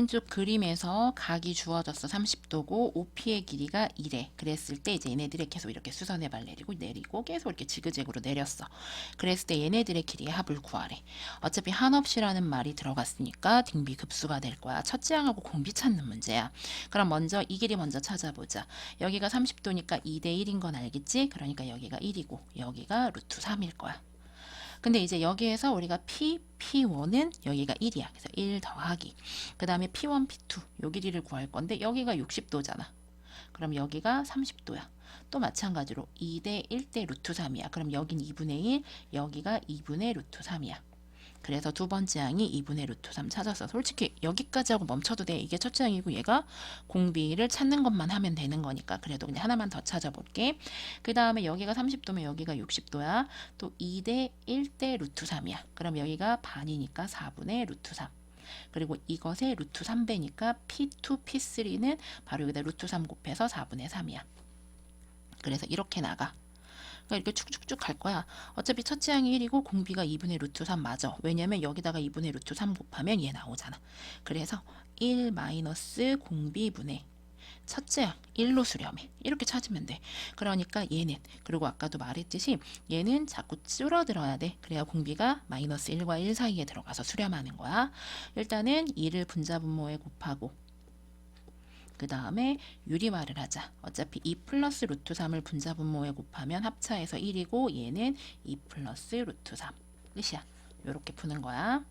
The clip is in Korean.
왼쪽 그림에서 각이 주어졌어. 30도고 OP의 길이가 1에. 그랬을 때 이제 얘네들의 계속 이렇게 수선의 발 내리고 내리고 계속 이렇게 지그재그로 내렸어. 그랬을 때 얘네들의 길이의 합을 구하래. 어차피 한없이라는 말이 들어갔으니까 등비 급수가 될 거야. 첫째 항하고 공비 찾는 문제야. 그럼 먼저 이 길이 먼저 찾아보자. 여기가 30도니까 2대 1인 건 알겠지? 그러니까 여기가 1이고 여기가 루트 3일 거야 근데 이제 여기에서 우리가 P, P1은 여기가 1이야. 그래서 1 더하기. 그 다음에 P1, P2 요 길이를 구할 건데 여기가 60도잖아. 그럼 여기가 30도야. 또 마찬가지로 2대 1대 루트 3이야. 그럼 여긴 2분의 1, 여기가 2분의 루트 3이야. 그래서 두 번째 항이 2분의 루트 3 찾았어. 솔직히 여기까지 하고 멈춰도 돼. 이게 첫째 항이고 얘가 공비를 찾는 것만 하면 되는 거니까. 그래도 그냥 하나만 더 찾아볼게. 그 다음에 여기가 30도면 여기가 60도야. 또 2대 1대 루트 3이야. 그럼 여기가 반이니까 4분의 루트 3. 그리고 이것의 루트 3배니까 P2, P3는 바로 여기다 루트 3 곱해서 4분의 3이야. 그래서 이렇게 나가. 그러니까 이렇게 축축쭉 갈 거야. 어차피 첫째 항이 1이고 공비가 2분의 루트 3 맞아. 왜냐면 여기다가 2분의 루트 3 곱하면 얘 나오잖아. 그래서 1 마이너스 공비분의 첫째 항 1로 수렴해. 이렇게 찾으면 돼. 그러니까 얘는 그리고 아까도 말했듯이 얘는 자꾸 줄어들어야 돼. 그래야 공비가 마이너스 1과 1 사이에 들어가서 수렴하는 거야. 일단은 2를 분자분모에 곱하고 그 다음에 유리말을 하자. 어차피 2 플러스 루트 3을 분자분모에 곱하면 합차해서 1이고 얘는 2 플러스 루트 3. 끝이야. 이렇게 푸는 거야.